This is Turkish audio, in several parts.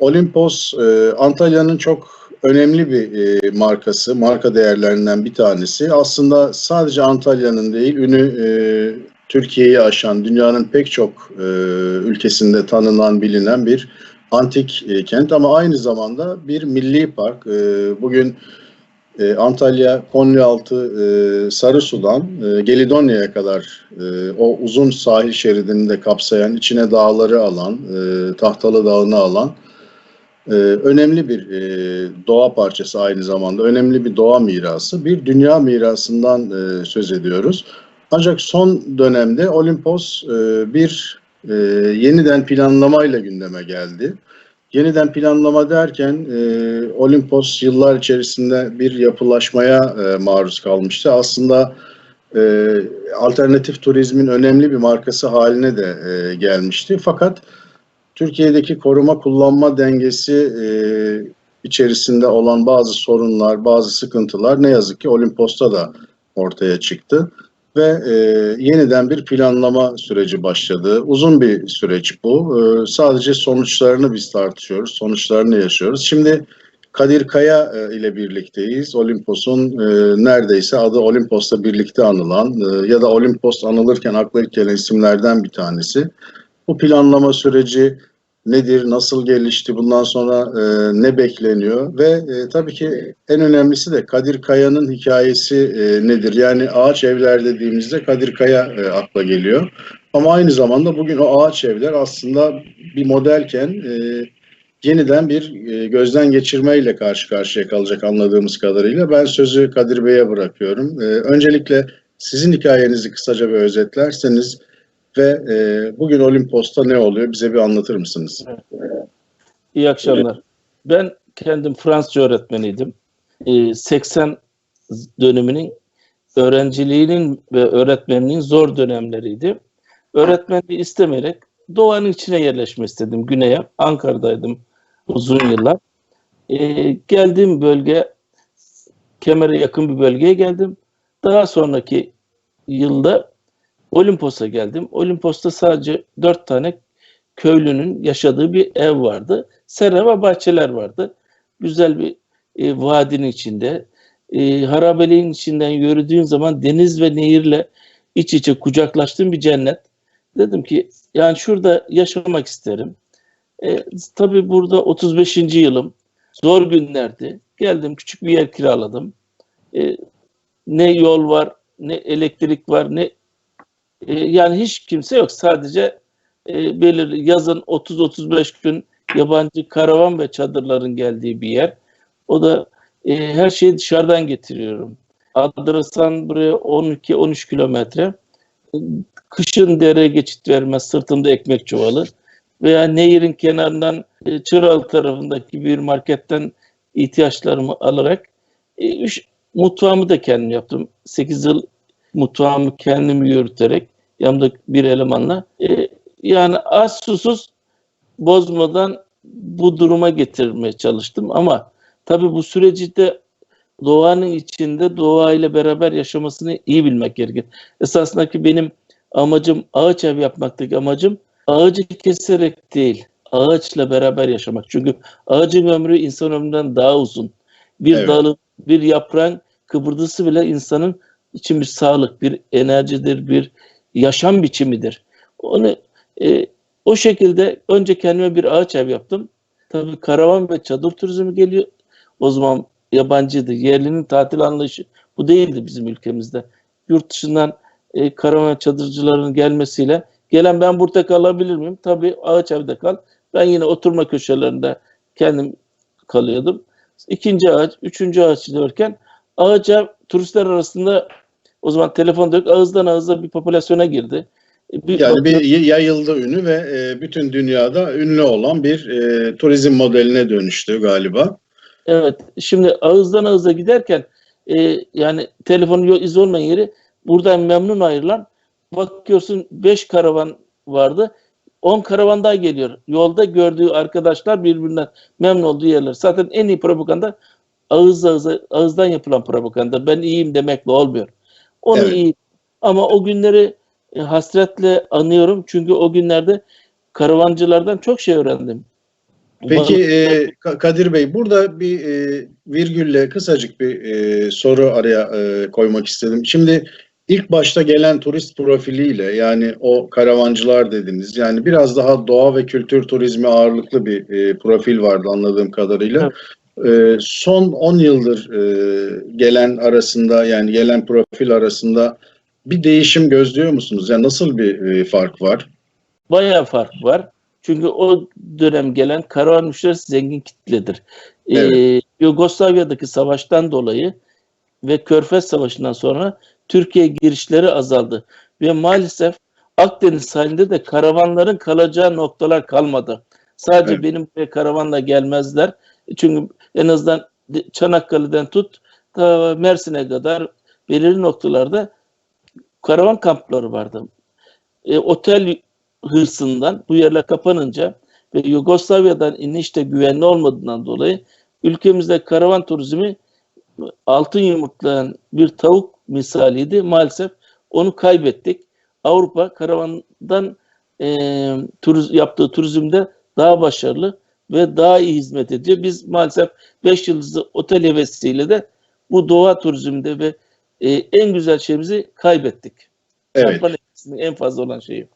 Olimpos e, Antalya'nın çok önemli bir e, markası, marka değerlerinden bir tanesi. Aslında sadece Antalya'nın değil, ünü e, Türkiye'yi aşan, dünyanın pek çok e, ülkesinde tanınan, bilinen bir antik e, kent ama aynı zamanda bir milli park. E, bugün e, Antalya, Konyaaltı, e, Sarısu'dan e, Gelidonya'ya kadar e, o uzun sahil şeridini de kapsayan, içine dağları alan, e, Tahtalı Dağı'nı alan e, önemli bir e, doğa parçası aynı zamanda, önemli bir doğa mirası, bir dünya mirasından e, söz ediyoruz. Ancak son dönemde Olimpos e, bir e, yeniden planlamayla gündeme geldi. Yeniden planlama derken e, Olimpos yıllar içerisinde bir yapılaşmaya e, maruz kalmıştı. Aslında e, alternatif turizmin önemli bir markası haline de e, gelmişti. Fakat Türkiye'deki koruma kullanma dengesi e, içerisinde olan bazı sorunlar, bazı sıkıntılar ne yazık ki Olimpos'ta da ortaya çıktı ve e, yeniden bir planlama süreci başladı. Uzun bir süreç bu. E, sadece sonuçlarını biz tartışıyoruz, sonuçlarını yaşıyoruz. Şimdi Kadir Kaya e, ile birlikteyiz. Olimpos'un e, neredeyse adı Olimpos'la birlikte anılan e, ya da Olimpos anılırken akla gelen isimlerden bir tanesi. Bu planlama süreci nedir, nasıl gelişti, bundan sonra e, ne bekleniyor ve e, tabii ki en önemlisi de Kadir Kaya'nın hikayesi e, nedir? Yani ağaç evler dediğimizde Kadir Kaya e, akla geliyor. Ama aynı zamanda bugün o ağaç evler aslında bir modelken e, yeniden bir e, gözden geçirmeyle karşı karşıya kalacak anladığımız kadarıyla. Ben sözü Kadir Bey'e bırakıyorum. E, öncelikle sizin hikayenizi kısaca bir özetlerseniz ve e, bugün Olimpos'ta ne oluyor bize bir anlatır mısınız? İyi akşamlar. Ben kendim Fransızca öğretmeniydim. Ee, 80 döneminin öğrenciliğinin ve öğretmenliğin zor dönemleriydi. Öğretmenliği istemeyerek doğanın içine yerleşmek istedim güneye. Ankara'daydım uzun yıllar. Ee, geldiğim bölge Kemer'e yakın bir bölgeye geldim. Daha sonraki yılda Olimpos'a geldim. Olimpos'ta sadece dört tane köylünün yaşadığı bir ev vardı. Sera ve bahçeler vardı. Güzel bir e, vadinin içinde. E, harabeliğin içinden yürüdüğün zaman deniz ve nehirle iç içe kucaklaştığım bir cennet. Dedim ki yani şurada yaşamak isterim. E, tabii burada 35. yılım. Zor günlerdi. Geldim küçük bir yer kiraladım. E, ne yol var, ne elektrik var, ne e, yani hiç kimse yok. Sadece e, belirli yazın 30-35 gün yabancı karavan ve çadırların geldiği bir yer. O da e, her şeyi dışarıdan getiriyorum. Adrasan buraya 12-13 kilometre. Kışın dere geçit vermez, sırtımda ekmek çuvalı. Veya nehirin kenarından e, Çıralı tarafındaki bir marketten ihtiyaçlarımı alarak e, üç, mutfağımı da kendim yaptım. 8 yıl mutfağımı kendim yürüterek yanımda bir elemanla e, yani az susuz bozmadan bu duruma getirmeye çalıştım ama tabii bu süreci de doğanın içinde doğayla beraber yaşamasını iyi bilmek gerekir. Esasında ki benim amacım ağaç ev yapmaktaki amacım ağacı keserek değil ağaçla beraber yaşamak. Çünkü ağacın ömrü insan ömründen daha uzun. Bir Evet. dalın, bir yaprağın kıpırdısı bile insanın için bir sağlık, bir enerjidir, bir yaşam biçimidir. Onu e, o şekilde önce kendime bir ağaç ev yaptım. Tabii karavan ve çadır turizmi geliyor. O zaman yabancıydı. Yerlinin tatil anlayışı bu değildi bizim ülkemizde. Yurt dışından e, karavan çadırcıların gelmesiyle gelen ben burada kalabilir miyim? Tabii ağaç evde kal. Ben yine oturma köşelerinde kendim kalıyordum. İkinci ağaç, üçüncü ağaç derken ağaca turistler arasında o zaman telefon yok. Ağızdan ağıza bir popülasyona girdi. E, Bir, Yani bir yayıldı ünü ve e, bütün dünyada ünlü olan bir e, turizm modeline dönüştü galiba. Evet. Şimdi ağızdan ağıza giderken e, yani telefonun yok iz olmayan yeri buradan memnun ayrılan bakıyorsun 5 karavan vardı. 10 karavan daha geliyor. Yolda gördüğü arkadaşlar birbirinden memnun olduğu yerler. Zaten en iyi propaganda ağız ağıza, ağızdan yapılan propaganda. Ben iyiyim demekle olmuyor. Onu Evet. iyi. Ama o günleri e, hasretle anıyorum. Çünkü o günlerde karavancılardan çok şey öğrendim. Peki e, Ka- Kadir Bey burada bir e, virgülle kısacık bir e, soru araya e, koymak istedim. Şimdi ilk başta gelen turist profiliyle yani o karavancılar dediniz yani biraz daha doğa ve kültür turizmi ağırlıklı bir e, profil vardı anladığım kadarıyla. E, son 10 yıldır e, gelen arasında yani gelen profil arasında bir değişim gözlüyor musunuz? Yani nasıl bir e, fark var? Bayağı fark var. Çünkü o dönem gelen karavan müşterisi zengin kitledir. Ee, Evet. Yugoslavya'daki savaştan dolayı ve Körfez Savaşı'ndan sonra Türkiye girişleri azaldı. Ve maalesef Akdeniz sahilinde de karavanların kalacağı noktalar kalmadı. Sadece Evet. benim buraya karavanla gelmezler. Çünkü en azından Çanakkale'den tut ta Mersin'e kadar belirli noktalarda karavan kampları vardı. E, otel hırsından bu yerler kapanınca ve Yugoslavya'dan inişte güvenli olmadığından dolayı ülkemizde karavan turizmi altın yumurtlayan bir tavuk misaliydi. Maalesef onu kaybettik. Avrupa karavandan e, turiz, yaptığı turizmde daha başarılı ve daha iyi hizmet ediyor. Biz maalesef 5 yıldızlı otel hevesiyle de bu doğa turizminde ve e, en güzel şeyimizi kaybettik. Evet. Şampan etkisinin en fazla olan şeyi.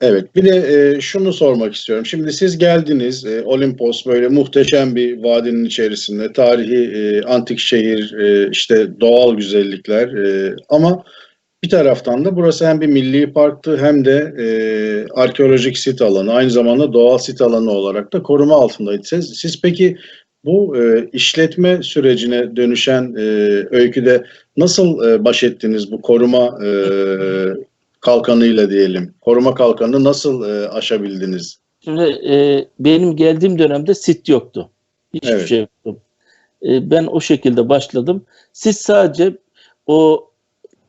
Evet, bir de e, şunu sormak istiyorum. Şimdi siz geldiniz, e, Olimpos böyle muhteşem bir vadinin içerisinde, tarihi e, antik şehir, e, işte doğal güzellikler. e, ama bir taraftan da burası hem bir milli parktı hem de e, arkeolojik sit alanı, aynı zamanda doğal sit alanı olarak da koruma altındaydı. Siz, siz peki bu e, işletme sürecine dönüşen e, öyküde nasıl e, baş ettiniz bu koruma e, kalkanıyla diyelim. Koruma kalkanını nasıl e, aşabildiniz? Şimdi e, benim geldiğim dönemde sit yoktu. Hiçbir Evet. şey yoktu. E, ben o şekilde başladım. Sit sadece o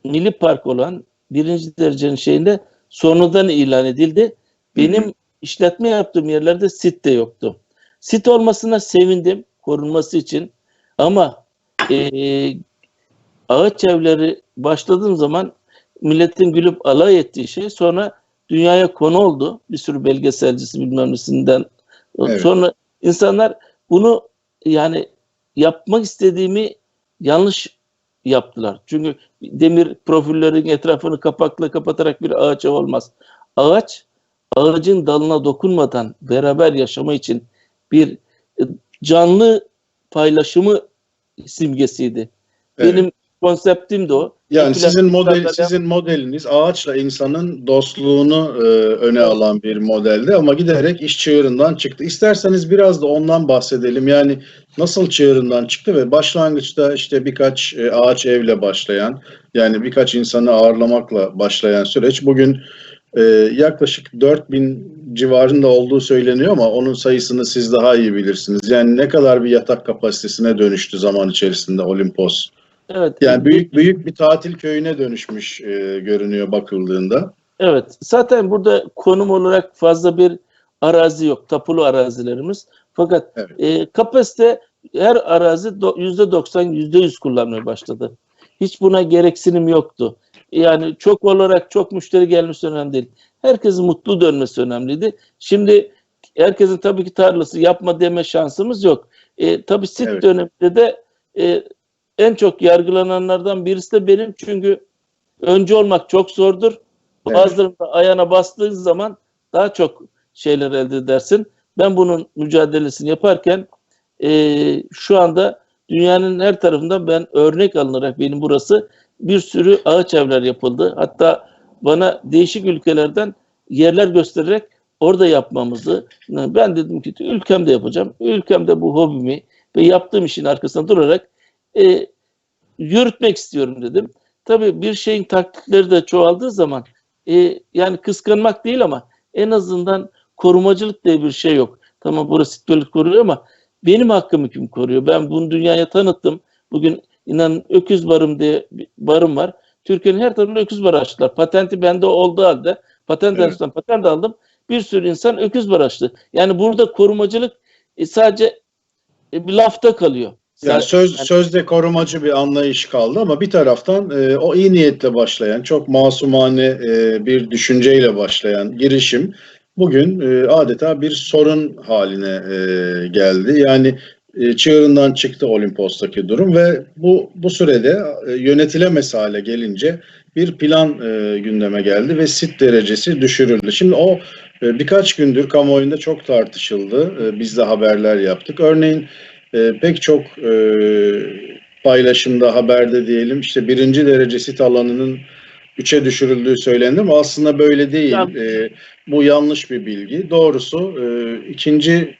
milli park olan birinci derecenin şeyinde sonradan ilan edildi. Benim işletme yaptığım yerlerde sit de yoktu. Sit olmasına sevindim korunması için. Ama e, ağaç evleri başladığım zaman milletin gülüp alay ettiği şey sonra dünyaya konu oldu. Bir sürü belgeselcisi bilmem nesinden. Evet. Sonra insanlar bunu yani yapmak istediğimi yanlış yaptılar. Çünkü demir profillerin etrafını kapakla kapatarak bir ağaç olmaz. Ağaç ağacın dalına dokunmadan beraber yaşama için bir e, canlı paylaşımı simgesiydi. Evet. Benim konseptim de o. Yani Popüler sizin model sizin modeliniz ağaçla insanın dostluğunu e, öne alan bir modeldi ama giderek iş çığırından çıktı. İsterseniz biraz da ondan bahsedelim. Yani nasıl çığırından çıktı ve başlangıçta işte birkaç e, ağaç evle başlayan yani birkaç insanı ağırlamakla başlayan süreç bugün e, yaklaşık 4000 civarında olduğu söyleniyor ama onun sayısını siz daha iyi bilirsiniz. Yani ne kadar bir yatak kapasitesine dönüştü zaman içerisinde Olimpos? Evet. Yani büyük büyük bir tatil köyüne dönüşmüş e, görünüyor bakıldığında. Evet. Zaten burada konum olarak fazla bir arazi yok. Tapulu arazilerimiz. Fakat Evet. e, kapasite her arazi do- %90, %100 kullanmaya başladı. Hiç buna gereksinim yoktu. Yani çok olarak çok müşteri gelmesi önemli değil. Herkesin mutlu dönmesi önemliydi. Şimdi herkesin tabii ki tarlası yapma deme şansımız yok. E, tabii sit Evet. döneminde de e, en çok yargılananlardan birisi de benim çünkü önce olmak çok zordur. Evet. Bazılarında ayağına bastığın zaman daha çok şeyler elde edersin. Ben bunun mücadelesini yaparken e, şu anda dünyanın her tarafından ben örnek alınarak benim burası bir sürü ağaç evler yapıldı. Hatta bana değişik ülkelerden yerler göstererek orada yapmamızı ben dedim ki ülkemde yapacağım. Ülkemde bu hobimi ve yaptığım işin arkasında durarak e, yürütmek istiyorum dedim. Tabii bir şeyin taktikleri de çoğaldığı zaman e, yani kıskanmak değil ama en azından korumacılık diye bir şey yok. Tamam burası böyle koruyor ama benim hakkımı kim koruyor? Ben bunu dünyaya tanıttım. Bugün inanın öküz barım diye bir barım var. Türkiye'nin her tarafında öküz barı açtılar. Patenti bende olduğu halde patent Evet. evet. patent aldım. Bir sürü insan öküz barı açtı. Yani burada korumacılık e, sadece e, bir lafta kalıyor. Yani söz sözde korumacı bir anlayış kaldı ama bir taraftan e, o iyi niyetle başlayan, çok masumane e, bir düşünceyle başlayan girişim bugün e, adeta bir sorun haline e, geldi. Yani e, çığırından çıktı Olimpos'taki durum ve bu bu sürede e, yönetilemez hale gelince bir plan e, gündeme geldi ve sit derecesi düşürüldü. Şimdi o e, birkaç gündür kamuoyunda çok tartışıldı. E, biz de haberler yaptık. Örneğin e, pek çok e, paylaşımda, haberde diyelim işte birinci derece sit alanının üçe düşürüldüğü söylendi ama aslında böyle değil. Ya- E, bu yanlış bir bilgi. Doğrusu e, ikinci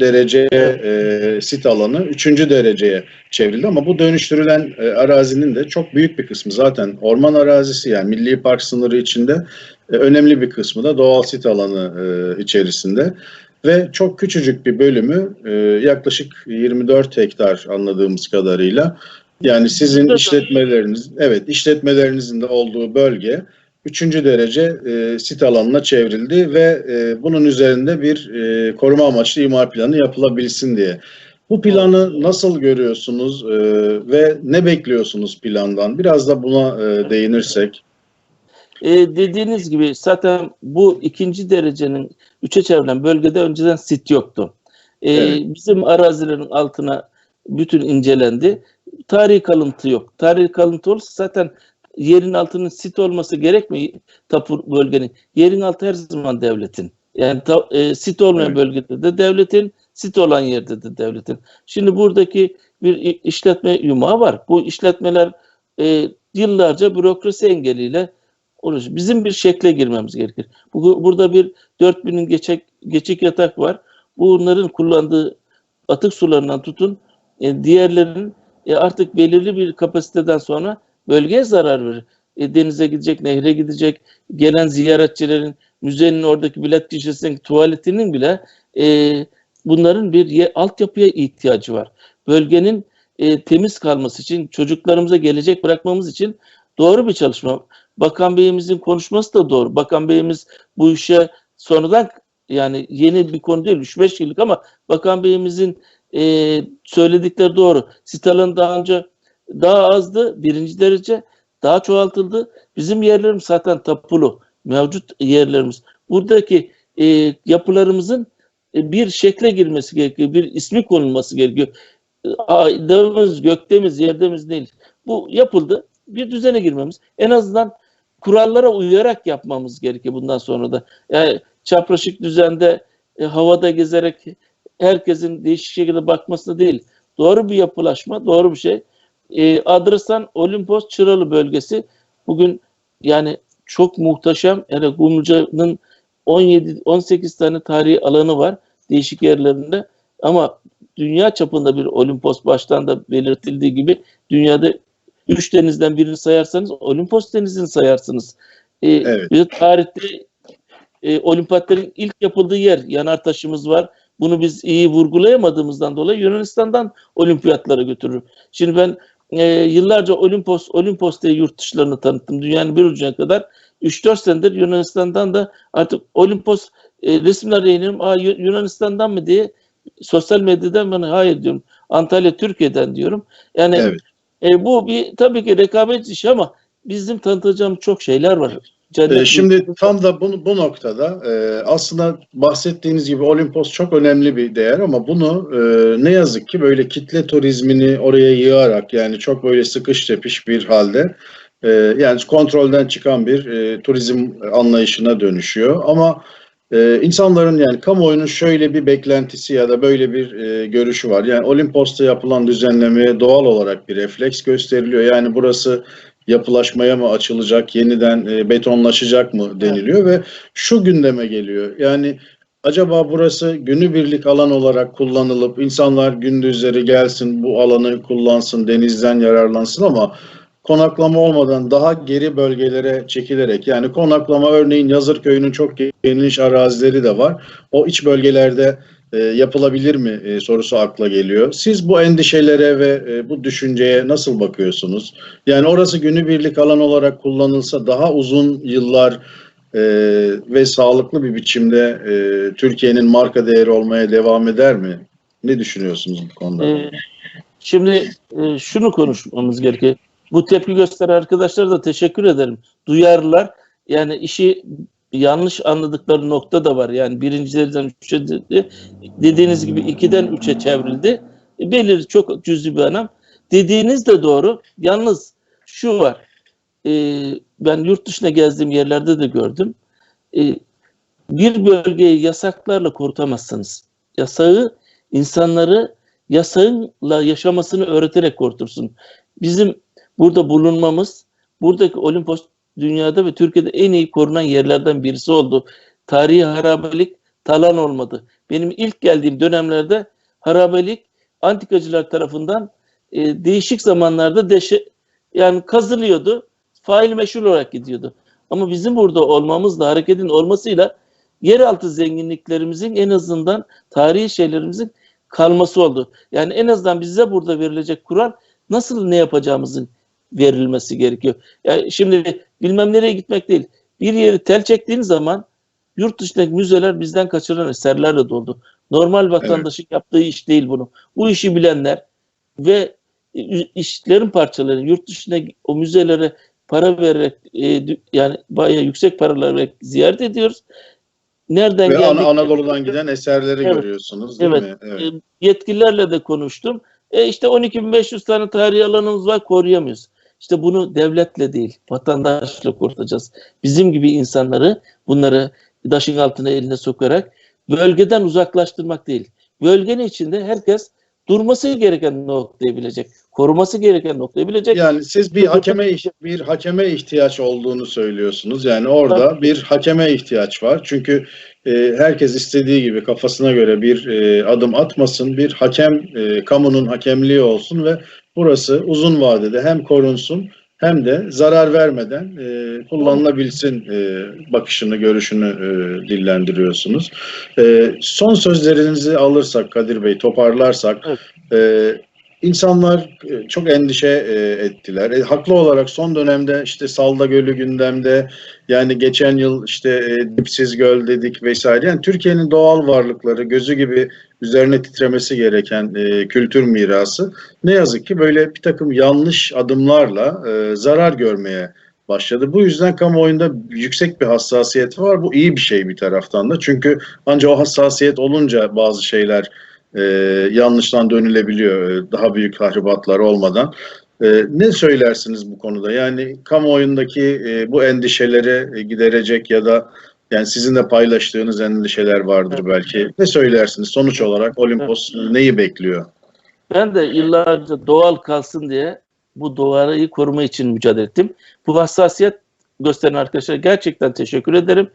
derece e, sit alanı üçüncü dereceye çevrildi ama bu dönüştürülen e, arazinin de çok büyük bir kısmı zaten orman arazisi yani milli park sınırı içinde e, önemli bir kısmı da doğal sit alanı e, içerisinde ve çok küçücük bir bölümü e, yaklaşık 24 hektar anladığımız kadarıyla yani sizin Burada işletmeleriniz evet işletmelerinizin de olduğu bölge Üçüncü derece e, sit alanına çevrildi ve e, bunun üzerinde bir e, koruma amaçlı imar planı yapılabilsin diye. Bu planı nasıl görüyorsunuz e, ve ne bekliyorsunuz plandan? Biraz da buna e, değinirsek. E, dediğiniz gibi zaten bu ikinci derecenin üçe çevrilen bölgede önceden sit yoktu. E, Evet. Bizim arazilerin altına bütün incelendi. Tarihi kalıntı yok. Tarihi kalıntı olursa zaten yerin altının sit olması gerekmiyor tapu bölgenin. Yerin altı her zaman devletin. Yani ta- e, sit olmayan Evet. bölgede de devletin, sit olan yerde de devletin. Şimdi buradaki bir işletme yumağı var. Bu işletmeler e, yıllarca bürokrasi engeliyle olur. Bizim bir şekle girmemiz gerekir. Bu, burada bir 4000'in geçek, geçik yatak var. Bunların kullandığı atık sularından tutun e, diğerlerinin e, artık belirli bir kapasiteden sonra bölgeye zarar verir. E, denize gidecek, nehre gidecek, gelen ziyaretçilerin, müzenin oradaki bilet gişesinin tuvaletinin bile e, bunların bir ye, altyapıya ihtiyacı var. Bölgenin e, temiz kalması için, çocuklarımıza gelecek bırakmamız için doğru bir çalışma. Bakan Bey'imizin konuşması da doğru. Bakan Bey'imiz bu işe sonradan yani yeni bir konu değil 3-5 yıllık ama Bakan Bey'imizin e, söyledikleri doğru. Sitalan daha önce daha azdı birinci derece daha çoğaltıldı. Bizim yerlerimiz zaten tapulu. Mevcut yerlerimiz. Buradaki e, yapılarımızın e, bir şekle girmesi gerekiyor. Bir ismi konulması gerekiyor. Dağımız, gökdemiz, yerdemiz değil. Bu yapıldı. Bir düzene girmemiz. En azından kurallara uyarak yapmamız gerekiyor bundan sonra da. Yani çapraşık düzende e, havada gezerek herkesin değişik şekilde bakması değil. Doğru bir yapılaşma, doğru bir şey. E, Adrasan Olimpos Çıralı bölgesi bugün yani çok muhteşem. Yani Kumluca'nın 17 18 tane tarihi alanı var değişik yerlerinde. Ama dünya çapında bir Olimpos baştan da belirtildiği gibi dünyada üç denizden birini sayarsanız Olimpos denizini sayarsınız. E, Evet. De tarihte e, olimpiyatların ilk yapıldığı yer yanar taşımız var. Bunu biz iyi vurgulayamadığımızdan dolayı Yunanistan'dan olimpiyatlara götürür. Şimdi ben e, yıllarca Olimpos, Olimpos diye yurt dışlarını tanıttım. Dünyanın bir ucuna kadar. 3-4 senedir Yunanistan'dan da artık Olimpos e, resimler yayınlıyorum. Aa, Yu- Yunanistan'dan mı diye sosyal medyadan bana hayır diyorum. Antalya Türkiye'den diyorum. Yani Evet. E, bu bir tabii ki rekabet işi ama bizim tanıtacağımız çok şeyler var. Cennet Ee, Şimdi tam da bu, bu noktada e, aslında bahsettiğiniz gibi Olimpos çok önemli bir değer ama bunu e, ne yazık ki böyle kitle turizmini oraya yığarak yani çok böyle sıkış tepiş bir halde e, yani kontrolden çıkan bir e, turizm anlayışına dönüşüyor. Ama e, insanların yani kamuoyunun şöyle bir beklentisi ya da böyle bir e, görüşü var. Yani Olimpos'ta yapılan düzenlemeye doğal olarak bir refleks gösteriliyor. Yani burası yapılaşmaya mı açılacak, yeniden e, betonlaşacak mı deniliyor ve şu gündeme geliyor. Yani acaba burası günübirlik alan olarak kullanılıp insanlar gündüzleri gelsin bu alanı kullansın, denizden yararlansın ama konaklama olmadan daha geri bölgelere çekilerek yani konaklama örneğin Yazırköy'ünün çok geniş arazileri de var. O iç bölgelerde e, yapılabilir mi e, sorusu akla geliyor. Siz bu endişelere ve e, bu düşünceye nasıl bakıyorsunuz? Yani orası günübirlik alan olarak kullanılsa daha uzun yıllar e, ve sağlıklı bir biçimde e, Türkiye'nin marka değeri olmaya devam eder mi? Ne düşünüyorsunuz bu konuda? Ee, şimdi e, şunu konuşmamız gerekiyor. Bu tepki gösteren arkadaşlara da teşekkür ederim. Duyarlılar. Yani işi yanlış anladıkları nokta da var. Yani birincilerden üçe dedi, dediğiniz gibi ikiden üçe çevrildi. E, Belirli çok cüzi bir anlam. Dediğiniz de doğru. Yalnız şu var. E, ben yurt dışına gezdiğim yerlerde de gördüm. E, bir bölgeyi yasaklarla kurutamazsınız. Yasağı insanları yasağınla yaşamasını öğreterek kurutursun. Bizim burada bulunmamız buradaki Olimpos dünyada ve Türkiye'de en iyi korunan yerlerden birisi oldu. Tarihi harabelik talan olmadı. Benim ilk geldiğim dönemlerde harabelik antikacılar tarafından e, değişik zamanlarda deşe, yani kazılıyordu. Fail meşhur olarak gidiyordu. Ama bizim burada olmamızla, hareketin olmasıyla yeraltı zenginliklerimizin en azından tarihi şeylerimizin kalması oldu. Yani en azından bize burada verilecek kural nasıl ne yapacağımızın verilmesi gerekiyor. Yani şimdi bilmem nereye gitmek değil. Bir yeri tel çektiğin zaman yurt dışındaki müzeler bizden kaçırılan eserlerle doldu. Normal vatandaşın yaptığı iş değil bunu. Bu işi bilenler ve işlerin parçaları yurt dışına o müzelere para vererek e, yani bayağı yüksek paralar vererek ziyaret ediyoruz. Nereden Ve geldik? Anadolu'dan giden eserleri Evet. görüyorsunuz değil Evet. mi? Evet. E, yetkililerle de konuştum. E işte 12.500 tane tarihi alanımız var koruyamıyoruz. İşte bunu devletle değil vatandaşla kurtaracağız. Bizim gibi insanları bunları taşın altına eline sokarak bölgeden uzaklaştırmak değil. Bölgenin içinde herkes durması gereken noktayı bilecek. Koruması gereken noktayı bilecek. Yani siz bir hakeme bir hakeme ihtiyaç olduğunu söylüyorsunuz. Yani orada bir hakeme ihtiyaç var. Çünkü e, herkes istediği gibi kafasına göre bir e, adım atmasın. Bir hakem e, kamunun hakemliği olsun ve burası uzun vadede hem korunsun hem de zarar vermeden e, kullanılabilsin e, bakışını, görüşünü e, dillendiriyorsunuz. E, son sözlerinizi alırsak Kadir Bey, toparlarsak Evet. e, insanlar e, çok endişe e, ettiler. E, haklı olarak son dönemde işte Salda Gölü gündemde yani geçen yıl işte e, Dipsiz Göl dedik vesaire. Yani Türkiye'nin doğal varlıkları gözü gibi üzerine titremesi gereken e, kültür mirası ne yazık ki böyle bir takım yanlış adımlarla e, zarar görmeye başladı. Bu yüzden kamuoyunda yüksek bir hassasiyet var. Bu iyi bir şey bir taraftan da. Çünkü ancak o hassasiyet olunca bazı şeyler e, yanlıştan dönülebiliyor. e, Daha büyük tahribatlar olmadan. E, ne söylersiniz bu konuda? Yani kamuoyundaki e, bu endişeleri e, giderecek ya da yani sizin de paylaştığınız endişeler vardır belki. Ne söylersiniz? Sonuç olarak Olimpos neyi bekliyor? Ben de yıllarca doğal kalsın diye bu doğayı koruma için mücadele ettim. Bu hassasiyet gösteren arkadaşlara gerçekten teşekkür ederim.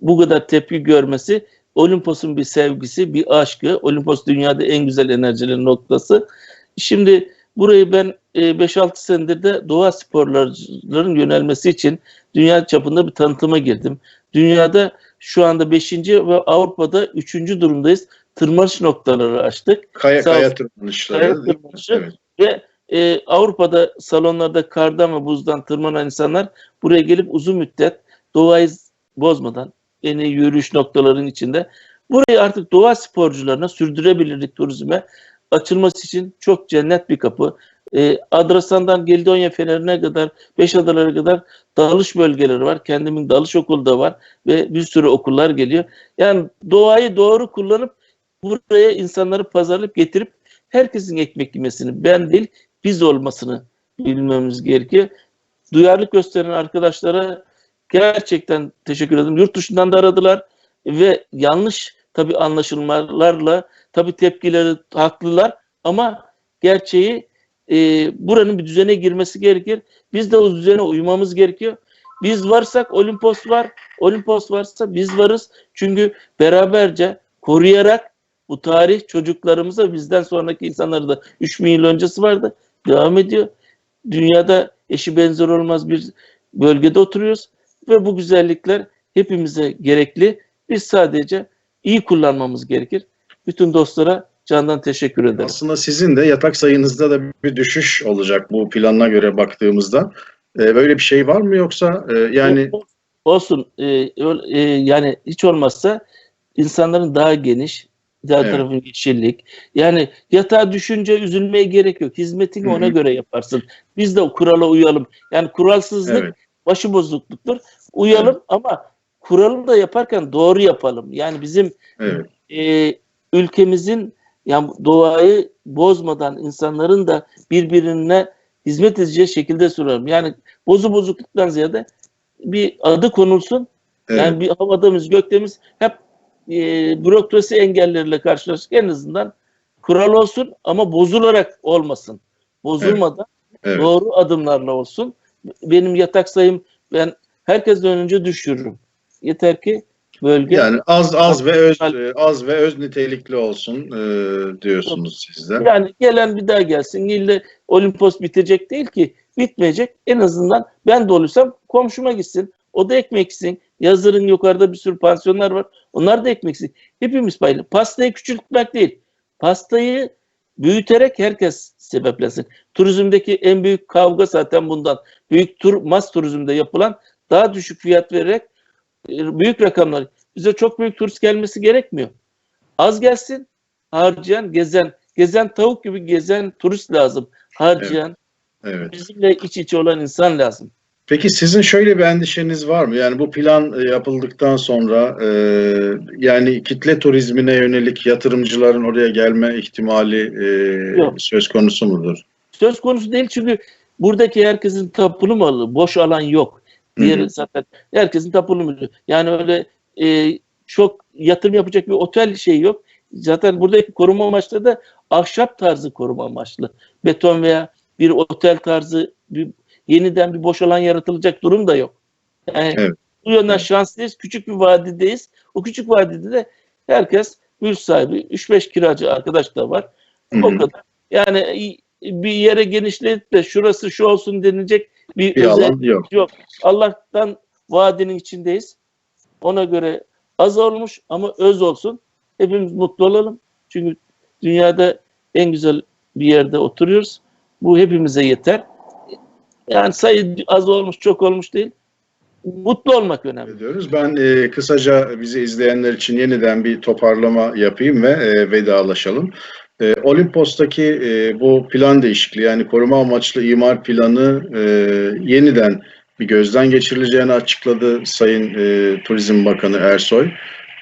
Bu kadar tepki görmesi Olimpos'un bir sevgisi, bir aşkı. Olimpos dünyada en güzel enerjilerin noktası. Şimdi burayı ben e, 5-6 senedir de doğa sporlarının yönelmesi için dünya çapında bir tanıtıma girdim. Dünyada şu anda 5. ve Avrupa'da 3. durumdayız. Tırmanış noktaları açtık. Kaya, Sağ kaya tırmanışları. Kaya tırmanışı. Evet. Ve e, Avrupa'da salonlarda kardan ve buzdan tırmanan insanlar buraya gelip uzun müddet doğayı bozmadan iyi yürüyüş noktalarının içinde burayı artık doğa sporcularına sürdürebilirlik turizme açılması için çok cennet bir kapı. E, Adrasan'dan Geldonya Feneri'ne kadar, Beş Adalara kadar dalış bölgeleri var. Kendimin dalış okulu da var ve bir sürü okullar geliyor. Yani doğayı doğru kullanıp buraya insanları pazarlayıp getirip herkesin ekmek yemesini ben değil biz olmasını bilmemiz gerekiyor. Duyarlılık gösteren arkadaşlara gerçekten teşekkür ederim. Yurt dışından da aradılar ve yanlış tabii anlaşılmalarla tabii tepkileri haklılar ama gerçeği e, buranın bir düzene girmesi gerekir. Biz de o düzene uymamız gerekiyor. Biz varsak Olimpos var. Olimpos varsa biz varız. Çünkü beraberce koruyarak bu tarih çocuklarımıza bizden sonraki insanları da 3000 yıl öncesi vardı. Devam ediyor. Dünyada eşi benzer olmaz bir bölgede oturuyoruz ve bu güzellikler hepimize gerekli. Biz sadece iyi kullanmamız gerekir. Bütün dostlara candan teşekkür ederim. Aslında sizin de yatak sayınızda da bir düşüş olacak bu planına göre baktığımızda. Ee, böyle bir şey var mı yoksa e, yani olsun e, e, yani hiç olmazsa insanların daha geniş diğer Evet. tarafın yeşillik. Yani yatağa düşünce üzülmeye gerek yok. Hizmetini Hı hı. ona göre yaparsın. Biz de o kurala uyalım. Yani kuralsızlık evet başı bozukluktur. Uyalım ama kuralı da yaparken doğru yapalım. Yani bizim Evet. e, ülkemizin yani doğayı bozmadan insanların da birbirine hizmet edeceği şekilde soralım. Yani bozu bozukluktan ziyade bir adı konulsun. Evet. Yani bir havadamız, göklerimiz hep e, bürokrasi engelleriyle karşılaştık. En azından kural olsun ama bozularak olmasın. Bozulmadan evet. doğru adımlarla olsun. Benim yatak sayım ben herkesten önce düşürürüm. Yeter ki bölge Yani az az ve öz az ve öz nitelikli olsun e, diyorsunuz siz de. Yani gelen bir daha gelsin. İlle Olimpos bitecek değil ki. Bitmeyecek. En azından ben de olursam komşuma gitsin. O da ekmek yesin. Yazların yukarıda bir sürü pansiyonlar var. Onlar da ekmek yesin. Hepimiz paylı. Pastayı küçültmek değil. Pastayı büyüterek herkes sebeplensin. Turizmdeki en büyük kavga zaten bundan. Büyük tur, mas turizmde yapılan daha düşük fiyat vererek e, büyük rakamlar. Bize çok büyük turist gelmesi gerekmiyor. Az gelsin, harcayan, gezen, gezen tavuk gibi gezen turist lazım. Harcayan, Evet. bizimle iç içe olan insan lazım. Peki sizin şöyle bir endişeniz var mı? Yani bu plan e, yapıldıktan sonra e, yani kitle turizmine yönelik yatırımcıların oraya gelme ihtimali e, Yok. söz konusu mudur? Söz konusu değil çünkü buradaki herkesin tapulu malı, boş alan yok. Diğeri Hı hı. zaten herkesin tapulu malı. Yani öyle e, çok yatırım yapacak bir otel şey yok. Zaten buradaki koruma amaçlı da ahşap tarzı koruma amaçlı. Beton veya bir otel tarzı bir, yeniden bir boş alan yaratılacak durum da yok. Yani Evet. bu yönden şanslıyız. Küçük bir vadideyiz. O küçük vadide de herkes mülk sahibi. 3-5 kiracı arkadaş da var. Hı hı. O kadar. Yani bir yere genişletip de şurası şu olsun denilecek bir, Bir alan yok. yok. Allah'tan vadinin içindeyiz. Ona göre az olmuş ama öz olsun. Hepimiz mutlu olalım. Çünkü dünyada en güzel bir yerde oturuyoruz. Bu hepimize yeter. Yani sayı az olmuş, çok olmuş değil. Mutlu olmak önemli. ediyoruz. Ben e, kısaca bizi izleyenler için yeniden bir toparlama yapayım ve e, vedalaşalım. E, Olimpos'taki e, bu plan değişikliği yani koruma amaçlı imar planı e, yeniden bir gözden geçirileceğini açıkladı Sayın e, Turizm Bakanı Ersoy.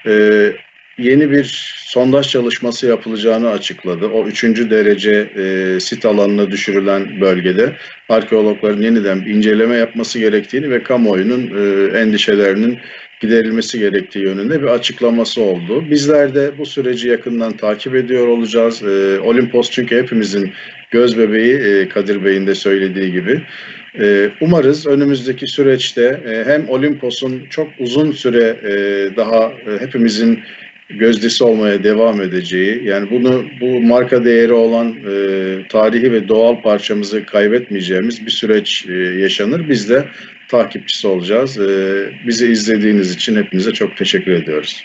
E, yeni bir sondaj çalışması yapılacağını açıkladı. O üçüncü derece e, sit alanına düşürülen bölgede arkeologların yeniden bir inceleme yapması gerektiğini ve kamuoyunun e, endişelerinin giderilmesi gerektiği yönünde bir açıklaması oldu. Bizler de bu süreci yakından takip ediyor olacağız. E, Olimpos çünkü hepimizin göz bebeği e, Kadir Bey'in de söylediği gibi. E, umarız önümüzdeki süreçte e, hem Olimpos'un çok uzun süre e, daha e, hepimizin gözdesi olmaya devam edeceği yani bunu bu marka değeri olan e, tarihi ve doğal parçamızı kaybetmeyeceğimiz bir süreç e, yaşanır. Biz de takipçisi olacağız. E, bizi izlediğiniz için hepinize çok teşekkür ediyoruz.